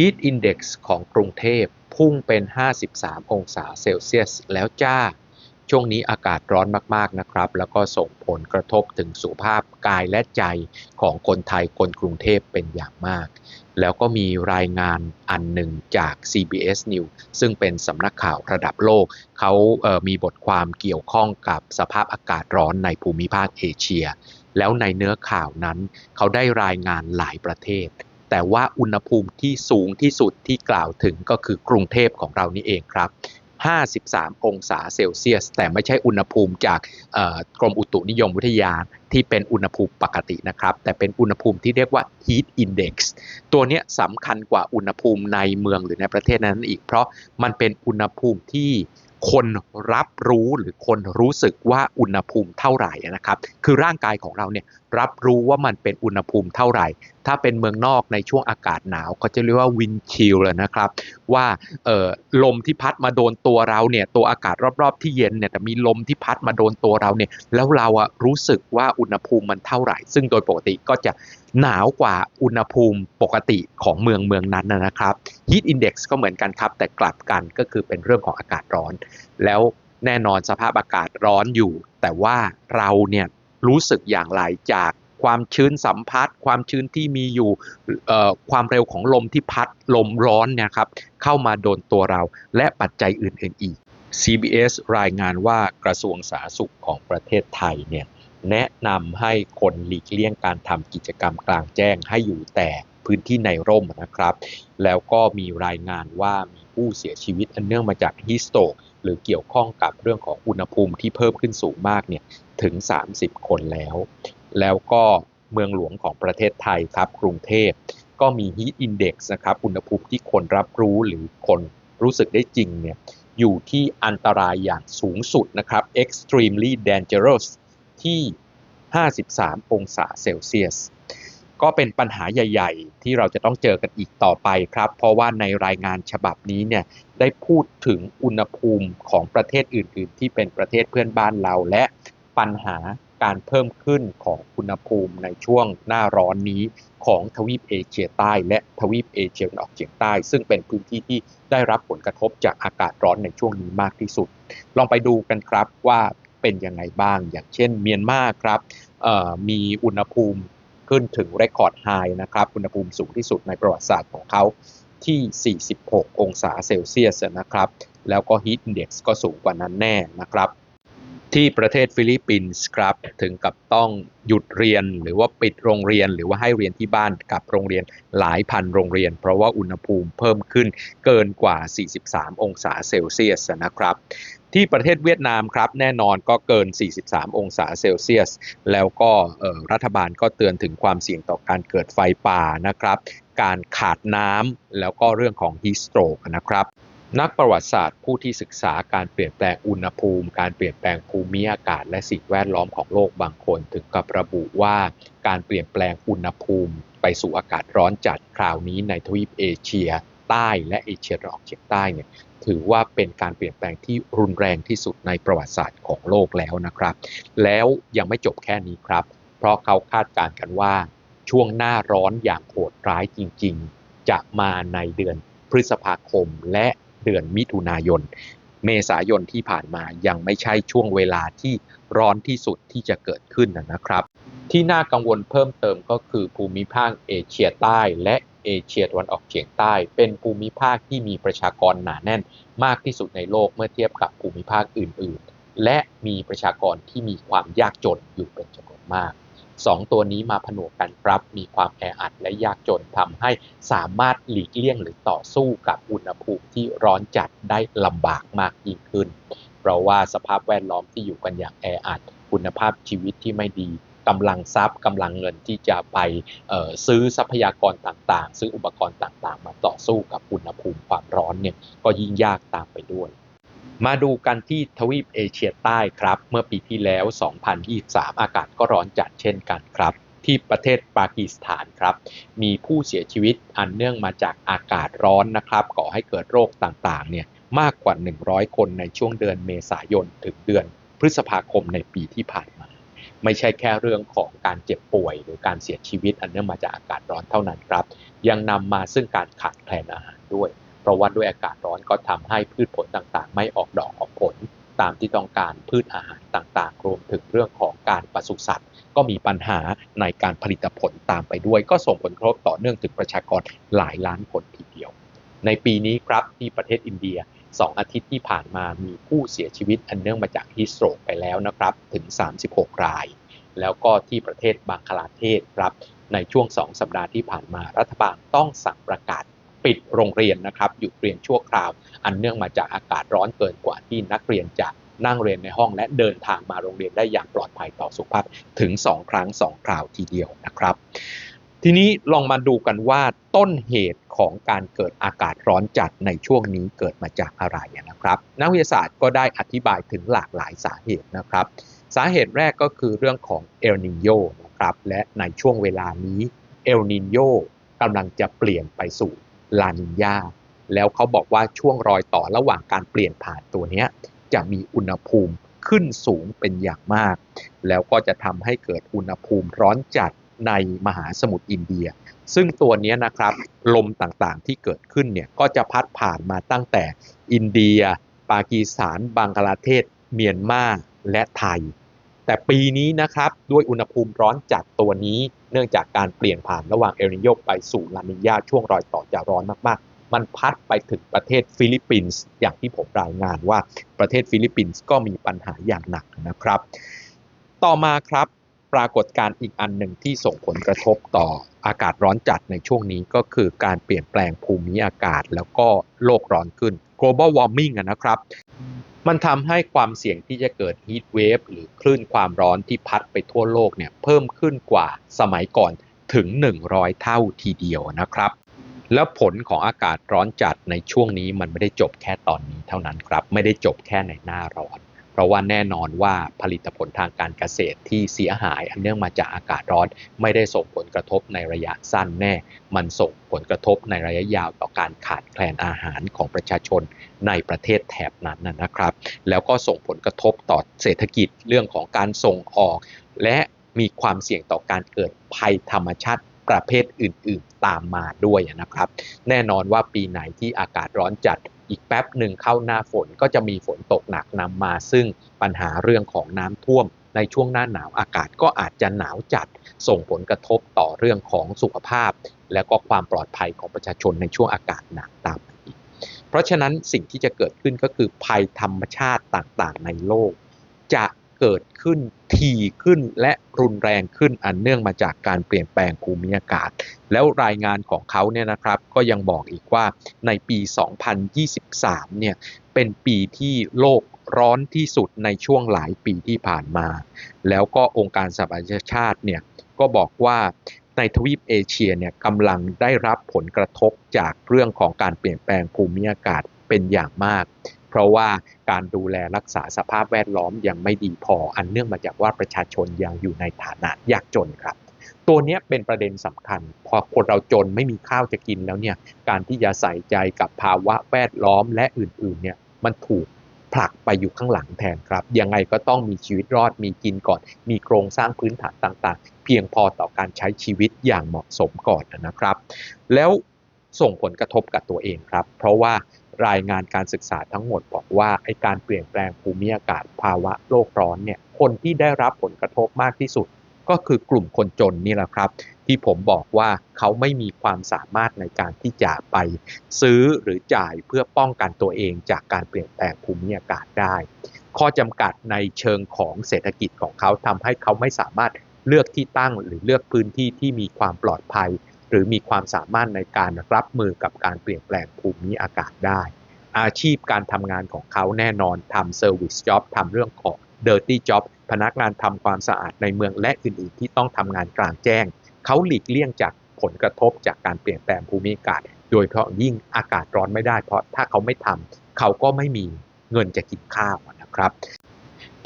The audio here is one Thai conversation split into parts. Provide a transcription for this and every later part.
Heat Index ของกรุงเทพพุ่งเป็น 53 องศาเซลเซียสแล้วจ้า ช่วงนี้อากาศร้อนมากๆนะครับ แล้วก็ส่งผลกระทบถึงสุขภาพกายและใจของคนไทยคนกรุงเทพเป็นอย่างมาก แล้วก็มีรายงานอันหนึ่งจาก CBS News ซึ่งเป็นสำนักข่าวระดับโลก เขาเมีบทความเกี่ยวข้องกับสภาพอากาศร้อนในภูมิภาคเอเชีย แล้วในเนื้อข่าวนั้น เขาได้รายงานหลายประเทศ แต่ว่าอุณหภูมิที่สูงที่สุดที่กล่าวถึงก็คือกรุงเทพของเรานี่เองครับ 53 องศาเซลเซียส แต่ไม่ใช่อุณหภูมิจากกรมอุตุนิยมวิทยาที่เป็นอุณหภูมิปกตินะครับ แต่เป็นอุณหภูมิที่เรียกว่า heat index ตัวนี้สำคัญกว่าอุณหภูมิในเมืองหรือในประเทศนั้นอีก เพราะมันเป็นอุณหภูมิที่คนรับรู้หรือคนรู้สึกว่าอุณหภูมิเท่าไหร่นะครับ คือร่างกายของเราเนี่ย รับรู้ว่ามันเป็นอุณหภูมิเท่าไหร่ ถ้าเป็นเมืองนอกในช่วงอากาศหนาวเขาจะเรียกว่าวินชิลเลยนะครับ ว่าเออลมที่พัดมาโดนตัวเราเนี่ยตัวอากาศรอบๆที่เย็นเนี่ยแต่มีลมที่พัดมาโดนตัวเราเนี่ยแล้วเราอะรู้สึกว่าอุณหภูมิมันเท่าไหร่ ซึ่งโดยปกติก็จะหนาวกว่าอุณหภูมิปกติของเมืองเมืองนั้นนะครับ Heat Index ก็เหมือนกันครับ แต่กลับกันก็คือเป็นเรื่องของอากาศร้อน แล้วแน่นอนสภาพอากาศร้อนอยู่ แต่ว่าเราเนี่ย รู้สึกอย่างไรจากความชื้นสัมผัสความชื้นที่มีอยู่ความเร็วของลมที่พัดลมร้อนเนี่ยครับเข้ามาโดนตัวเรา และปัจจัยอื่นๆอีก CBS รายงานว่ากระทรวงสาธารณสุขของประเทศไทยเนี่ยแนะนำให้คนหลีกเลี่ยงการทำกิจกรรมกลางแจ้งให้อยู่แต่พื้นที่ในร่มนะครับ แล้วก็มีรายงานว่ามีผู้เสียชีวิตอันเนื่องมาจากฮิสโตกหรือเกี่ยวข้องกับเรื่องของอุณหภูมิที่เพิ่มขึ้นสูงมากเนี่ย ถึง 30 คนแล้ว แล้วก็เมืองหลวงของประเทศไทยครับกรุงเทพก็มี Heat Index นะครับอุณหภูมิที่คนรับรู้หรือคนรู้สึกได้จริงเนี่ยอยู่ที่อันตรายอย่างสูงสุดนะครับ extremely dangerous ที่ 53 องศาเซลเซียส ก็เป็นปัญหาใหญ่ ๆ ที่เราจะต้องเจอกันอีกต่อไปครับ เพราะว่าในรายงานฉบับนี้เนี่ยได้พูดถึงอุณหภูมิของประเทศอื่น ๆ ที่เป็นประเทศเพื่อนบ้านเราและ ปัญหาการเพิ่มขึ้นของอุณหภูมิในช่วงหน้าร้อนนี้ของทวีปเอเชียใต้และทวีปเอเชียตะวันออกเฉียงใต้ ซึ่งเป็นพื้นที่ที่ได้รับผลกระทบจากอากาศร้อนในช่วงนี้มากที่สุด ลองไปดูกันครับว่าเป็นยังไงบ้าง อย่างเช่นเมียนมาครับมีอุณหภูมิขึ้นถึงเรคคอร์ดไฮนะครับ อุณหภูมิสูงที่สุดในประวัติศาสตร์ของเขาที่ 46 องศาเซลเซียสนะครับ แล้วก็ Heat Index ก็สูงกว่านั้นแน่นะครับ ที่ประเทศฟิลิปปินส์ครับ ถึงกับต้องหยุดเรียนหรือว่าปิดโรงเรียน หรือว่าให้เรียนที่บ้านกับโรงเรียนหลายพันโรงเรียน เพราะว่าอุณหภูมิเพิ่มขึ้นเกินกว่า 43 องศาเซลเซียสนะครับ ที่ประเทศเวียดนามครับ แน่นอนก็เกิน 43 องศาเซลเซียส แล้วก็รัฐบาลก็เตือนถึงความเสี่ยงต่อการเกิดไฟป่านะครับ การขาดน้ำแล้วก็เรื่องของฮีสโตรกนะครับ นักประวัติศาสตร์ผู้ที่ศึกษาการเปลี่ยนแปลงอุณหภูมิ การเปลี่ยนแปลงภูมิอากาศ และสิ่งแวดล้อมของโลกบางคนถึงกับระบุว่าการเปลี่ยนแปลงอุณหภูมิ ไปสู่อากาศร้อนจัดคราวนี้ในทวีปเอเชีย ใต้และเอเชียตะวันออกเฉียงใต้เนี่ยถือว่าเป็นการเปลี่ยนแปลงที่รุนแรงที่สุดในประวัติศาสตร์ของโลกแล้วนะครับ แล้วยังไม่จบแค่นี้ครับ เพราะเขาคาดการณ์กันว่า ช่วงหน้าร้อนอย่างโหดร้ายจริง ๆ จะมาในเดือนพฤษภาคมและ เดือนมิถุนายน เมษายนที่ผ่านมายังไม่ใช่ช่วงเวลาที่ร้อนที่สุดที่จะเกิดขึ้นนะครับ ที่น่ากังวลเพิ่มเติมก็คือภูมิภาคเอเชียใต้ และเอเชียตะวันออกเฉียงใต้ เป็นภูมิภาคที่มีประชากรหนาแน่นมากที่สุดในโลกเมื่อเทียบกับภูมิภาคอื่น ๆ และมีประชากรที่มีความยากจนอยู่เป็นจำนวนมาก สองตัวนี้มาผนวกกันครับ มีความแออัดและยากจนทำให้สามารถหลีกเลี่ยงหรือต่อสู้กับอุณหภูมิที่ร้อนจัดได้ลำบากมากยิ่งขึ้น เพราะว่าสภาพแวดล้อมที่อยู่กันอย่างแออัด คุณภาพชีวิตที่ไม่ดีกำลังทรัพย์กำลังเงินที่จะไปซื้อทรัพยากรต่างๆ ซื้ออุปกรณ์ต่างๆ มาต่อสู้กับอุณหภูมิความร้อนเนี่ยก็ยิ่งยากตามไปด้วย มาดูกันที่ทวีปเอเชียใต้ครับ เมื่อปีที่แล้ว 2023 อากาศก็ร้อนจัดเช่นกันครับ ที่ประเทศปากีสถานครับ มีผู้เสียชีวิตอันเนื่องมาจากอากาศร้อนนะครับ ก่อให้เกิดโรคต่างๆ เนี่ยมากกว่า 100 คนในช่วงเดือนเมษายนถึงเดือนพฤษภาคมในปีที่ผ่านมา ไม่ใช่แค่เรื่องของการเจ็บป่วย หรือการเสียชีวิตอันเนื่องมาจากอากาศร้อนเท่านั้นครับ ยังนำมาซึ่งการขาดแคลนอาหารด้วย เพราะว่าด้วยอากาศร้อนก็ทำให้พืชผลต่างๆ ไม่ออกดอกออกผล ตามที่ต้องการพืชอาหารต่างๆ รวมถึงเรื่องของการปศุสัตว์ ก็มีปัญหาในการผลิตผลตามไปด้วย ก็ส่งผลกระทบต่อเนื่องถึงประชากรหลายล้านคนทีเดียว ในปีนี้ครับที่ประเทศอินเดีย2อาทิตย์ที่ผ่านมามีผู้เสียชีวิตอันเนื่องมาจากฮิสโตรกไปแล้วนะครับ ถึง 36 ราย แล้วก็ที่ประเทศบังคลาเทศครับ ในช่วง 2 สัปดาห์ที่ผ่านมารัฐบาลต้องสั่งประกาศ ปิดโรงเรียนนะครับหยุดเรียนชั่วคราว อันเนื่องมาจากอากาศร้อนเกินกว่าที่นักเรียนจะนั่งเรียนในห้องและเดินทางมาโรงเรียนได้อย่างปลอดภัยต่อสุขภาพถึง 2 ครั้ง 2 คราวทีเดียวนะครับ ทีนี้ลองมาดูกันว่าต้นเหตุของการเกิดอากาศร้อนจัดในช่วงนี้เกิดมาจากอะไรนะครับ นักวิทยาศาสตร์ก็ได้อธิบายถึงหลากหลายสาเหตุนะครับ สาเหตุแรกก็คือเรื่องของเอลนิโยนะครับและในช่วงเวลานี้เอลนิโยกำลังจะเปลี่ยนไปสู่ ลานินยาแล้วเขาบอกว่าช่วงรอยต่อระหว่างการเปลี่ยนผ่านตัวนี้จะมีอุณหภูมิขึ้นสูงเป็นอย่างมาก แล้วก็จะทำให้เกิดอุณหภูมิร้อนจัดในมหาสมุทรอินเดีย ซึ่งตัวนี้นะครับลมต่างๆที่เกิดขึ้นเนี่ยก็จะพัดผ่านมาตั้งแต่อินเดีย ปากีสถานบังกลาเทศ เมียนมาและไทย แต่ปีนี้นะครับด้วยอุณหภูมิร้อนจัดตัวนี้ เนื่องจากการเปลี่ยนผ่านระหว่างเอลนิโยไปสู่ลานิญาช่วงรอยต่อจะร้อนมากๆ มันพัดไปถึงประเทศฟิลิปปินส์อย่างที่ผมรายงานว่าประเทศฟิลิปปินส์ก็มีปัญหาอย่างหนักนะครับ ต่อมาครับปรากฏการณ์อีกอันหนึ่งที่ส่งผลกระทบต่ออากาศร้อนจัดในช่วงนี้ก็คือการเปลี่ยนแปลงภูมิอากาศแล้วก็โลกร้อนขึ้น global warming นะครับ มันทำให้ความเสี่ยงที่จะเกิดฮีทเวฟหรือคลื่นความร้อนที่พัดไปทั่วโลกเนี่ยเพิ่มขึ้นกว่าสมัยก่อนถึง 100 เท่าทีเดียวนะครับ แล้วผลของอากาศร้อนจัดในช่วงนี้มันไม่ได้จบแค่ตอนนี้เท่านั้นครับ ไม่ได้จบแค่ในหน้าร้อน เพราะว่าแน่นอนว่าผลิตผลทางการเกษตรที่เสียหาย อันเนื่องมาจากอากาศร้อน ไม่ได้ส่งผลกระทบในระยะสั้นแน่ มันส่งผลกระทบในระยะยาวต่อการขาดแคลนอาหารของประชาชนในประเทศแถบนั้นนะครับ แล้วก็ส่งผลกระทบต่อเศรษฐกิจเรื่องของการส่งออก และมีความเสี่ยงต่อการเกิดภัยธรรมชาติประเภทอื่น ๆ ตามมาด้วยนะครับ แน่นอนว่าปีไหนที่อากาศร้อนจัด อีกแป๊บหนึ่งเข้าหน้าฝนก็จะมีฝนตกหนักนำมา ซึ่งปัญหาเรื่องของน้ำท่วม ในช่วงหน้าหนาวอากาศก็อาจจะหนาวจัดส่งผลกระทบต่อเรื่องของสุขภาพ และก็ความปลอดภัยของประชาชนในช่วงอากาศหนักตามมาอีกเพราะฉะนั้นสิ่งที่จะเกิดขึ้นก็คือภัยธรรมชาติต่างๆ ในโลก จะ เกิดขึ้นถี่ขึ้นและรุนแรงขึ้นอันเนื่องมาจากการเปลี่ยนแปลงภูมิอากาศ แล้วรายงานของเขาเนี่ยนะครับก็ยังบอกอีกว่าในปี 2023 เนี่ยเป็นปีที่โลกร้อนที่สุดในช่วงหลายปีที่ผ่านมา แล้วก็องค์การสหประชาชาติเนี่ยก็บอกว่าในทวีปเอเชียเนี่ยกำลังได้รับผลกระทบจากเรื่องของการเปลี่ยนแปลงภูมิอากาศเป็นอย่างมาก ราะว่าการดูแลรักษาสภาพแวดล้อมยังไม่ดีพอ อันเนื่องมาจากว่าประชาชนยังอยู่ในฐานะยากจนครับ ตัวนี้เป็นประเด็นสำคัญ พอคนเราจนไม่มีข้าวจะกินแล้วเนี่ยการที่จะใส่ใจกับภาวะแวดล้อมและอื่นๆเนี่ยมันถูกผลักไปอยู่ข้างหลังแทนครับ ยังไงก็ต้องมีชีวิตรอดมีกินก่อน มีโครงสร้างพื้นฐานต่างๆ เพียงพอต่อการใช้ชีวิตอย่างเหมาะสมก่อนนะครับ แล้วส่งผลกระทบกับตัวเองครับ เพราะว่า รายงานการศึกษาทั้งหมดบอกว่าไอการเปลี่ยนแปลงภูมิอากาศภาวะโลกร้อนเนี่ยคนที่ได้รับผลกระทบมากที่สุด ก็คือกลุ่มคนจนนี่แหละครับ ที่ผมบอกว่าเขาไม่มีความสามารถในการที่จะไปซื้อหรือจ่ายเพื่อป้องกันตัวเองจากการเปลี่ยนแปลงภูมิอากาศได้ ข้อจำกัดในเชิงของเศรษฐกิจของเขาทำให้เขาไม่สามารถเลือกที่ตั้งหรือเลือกพื้นที่ที่มีความปลอดภัย หรือมีความสามารถในการรับมือกับการเปลี่ยนแปลงภูมิอากาศได้ อาชีพการทำงานของเขาแน่นอนทำเซอร์วิสจ็อบทำเรื่องของ dirty job พนักงานทำความสะอาดในเมืองและอื่นๆ ที่ต้องทำงานกลางแจ้ง เขาหลีกเลี่ยงจากผลกระทบจากการเปลี่ยนแปลงภูมิอากาศ โดยเฉพาะยิ่งอากาศร้อนไม่ได้ เพราะถ้าเขาไม่ทำเขาก็ไม่มีเงินจะกินข้าวนะครับ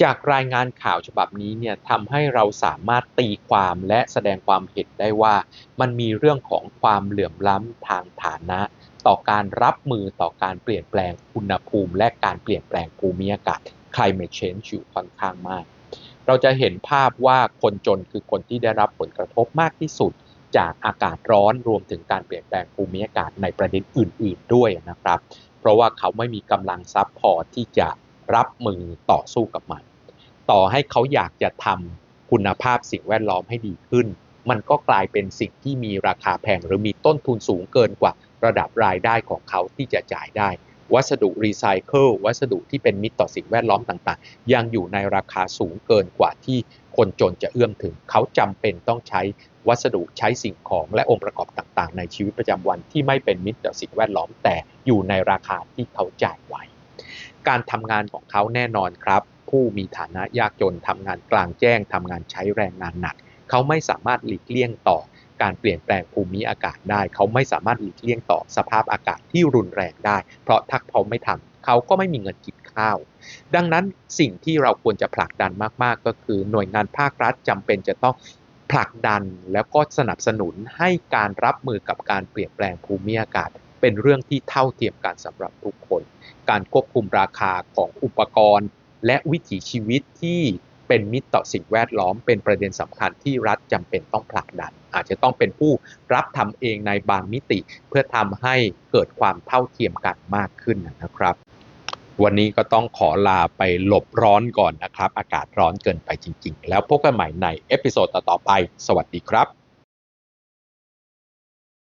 จากรายงานข่าวฉบับนี้เนี่ยทำให้เราสามารถตีความและแสดงความเห็นได้ว่า มันมีเรื่องของความเหลื่อมล้ำทางฐานะ ต่อการรับมือต่อการเปลี่ยนแปลงอุณหภูมิ และการเปลี่ยนแปลงภูมิอากาศ climate change อยู่ค่อนข้างมาก เราจะเห็นภาพว่าคนจนคือคนที่ได้รับผลกระทบมากที่สุด จากอากาศร้อนรวมถึงการเปลี่ยนแปลงภูมิอากาศในประเด็นอื่น ๆ ด้วยนะครับ เพราะว่าเขาไม่มีกำลังทรัพย์พอที่จะรับมือต่อสู้กับมัน ต่อให้เขาอยากจะทำคุณภาพสิ่งแวดล้อมให้ดีขึ้น มันก็กลายเป็นสิ่งที่มีราคาแพงหรือมีต้นทุนสูงเกินกว่าระดับรายได้ของเขาที่จะจ่ายได้ วัสดุรีไซเคิลวัสดุที่เป็นมิตรต่อสิ่งแวดล้อมต่างๆ ยังอยู่ในราคาสูงเกินกว่าที่คนจนจะเอื้อมถึง เขาจำเป็นต้องใช้วัสดุใช้สิ่งของและองค์ประกอบต่างๆ ในชีวิตประจำวันที่ไม่เป็นมิตรต่อสิ่งแวดล้อมแต่อยู่ในราคาที่เขาจ่ายไหว การทำงานของเขาแน่นอนครับ ผู้มีฐานะยากจนทำงานกลางแจ้งทำงานใช้แรงงานหนัก เขาไม่สามารถหลีกเลี่ยงต่อการเปลี่ยนแปลงภูมิอากาศได้ เขาไม่สามารถหลีกเลี่ยงต่อสภาพอากาศที่รุนแรงได้ เพราะถ้าเขาไม่ทำเขาก็ไม่มีเงินกินข้าว ดังนั้นสิ่งที่เราควรจะผลักดันมาก ๆ ก็คือ หน่วยงานภาครัฐจำเป็นจะต้องผลักดันแล้วก็สนับสนุนให้การรับมือกับการเปลี่ยนแปลงภูมิอากาศ เป็นเรื่องที่เท่าเทียมกันสำหรับทุกคน การควบคุมราคาของอุปกรณ์ และวิถีชีวิตที่เป็นมิตรต่อสิ่งแวดล้อม เป็นประเด็นสำคัญที่รัฐจำเป็นต้องผลักดัน อาจจะต้องเป็นผู้รับทำเองในบางมิติ เพื่อทำให้เกิดความเท่าเทียมกันมากขึ้นนะครับ วันนี้ก็ต้องขอลาไปหลบร้อนก่อนนะครับ อากาศร้อนเกินไปจริง ๆ แล้วพบกันใหม่ในเอพิโซดต่อๆไป สวัสดีครับ